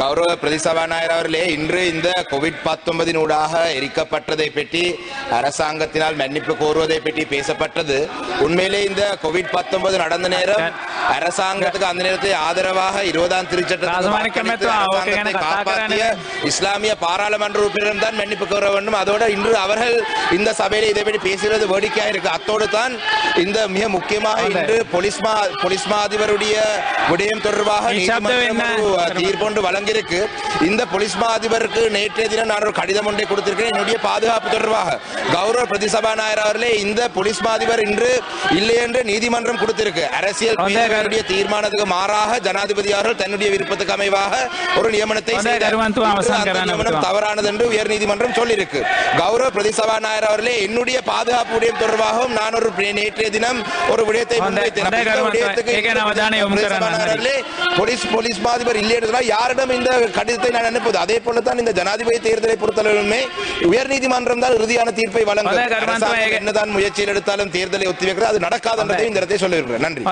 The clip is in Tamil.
கௌரவ பிரதிசபாநாயகர் அவர்களே இன்று இந்த கோவிட் பத்தொன்பதின் ஊடாக எரிக்கப்பட்டதை பற்றி அரசாங்கத்தினால் மன்னிப்பு கோருவதை பற்றி பேசப்பட்டது. உண்மையிலே இந்த கோவிட் பத்தொன்பது நடந்த நேரம் அரசாங்கத்துக்கு அந்த நேரத்தில் ஆதரவாக இருபதாம் எனக்கு காப்பாற்றிய. இஸ்லாமிய பாராளுமன்ற உறுப்பினர் தான் மன்னிப்பு கோர வேண்டும். அதோட இன்று அவர்கள் இந்த சபையில இதை பற்றி பேசுகிறது வேடிக்கையா இருக்கு. அத்தோடு தான் இந்த மிக முக்கியமாக இன்று போலீஸ் மா போலீஸ் மா அதிபருடைய விடயம் தொடர்பாக தீர்ப்பொன்று வழங்கியிருக்கு. இந்த போலீஸ் மா அதிபருக்கு நேற்றைய தினம் நான் ஒரு கடிதம் ஒன்றை கொடுத்திருக்கிறேன். என்னுடைய பாதுகாப்பு தொடர்பாக கௌரவ பிரதிசபாநாயகர் அவர்களே இந்த போலீஸ் மா அதிபர் இன்று இல்லை என்று நீதிமன்றம் கொடுத்திருக்கு. அரசியல் பேரவையுடைய தீர்மானத்துக்கு மாறாக ஜனாதிபதி அவர்கள் தன்னுடைய விருப்பத்துக்கு அமைவாக ஒரு நியமனத்தை நியமனம். தவறானது என்று உயர் நீதிமன்றம் சொல்லியிருக்கு. கௌரவ பிரதிசபாநாயகர் அவர்களே என்னுடைய பாதுகாப்பு விடயம் தொடர்பாகவும் நான் ஒரு நேற்றைய தினம் ஒரு விடயத்தை போலீஸ் போலீஸ் மாதிபர் இல்லை யாரிடம் இந்த கடிதத்தை நான் அனுப்புவது? அதே போல தான் இந்த ஜனாதிபதி தேர்தலை பொறுத்தளவுமே உயர் நீதிமன்றம் தான் இறுதியான தீர்ப்பை வழங்கும். என்னதான் முயற்சியில் எடுத்தாலும் தேர்தலை ஒத்திவைக்கிறது அது நடக்காது என்றதை இந்த இடத்தை சொல்லியிருக்கிறேன் நன்றி.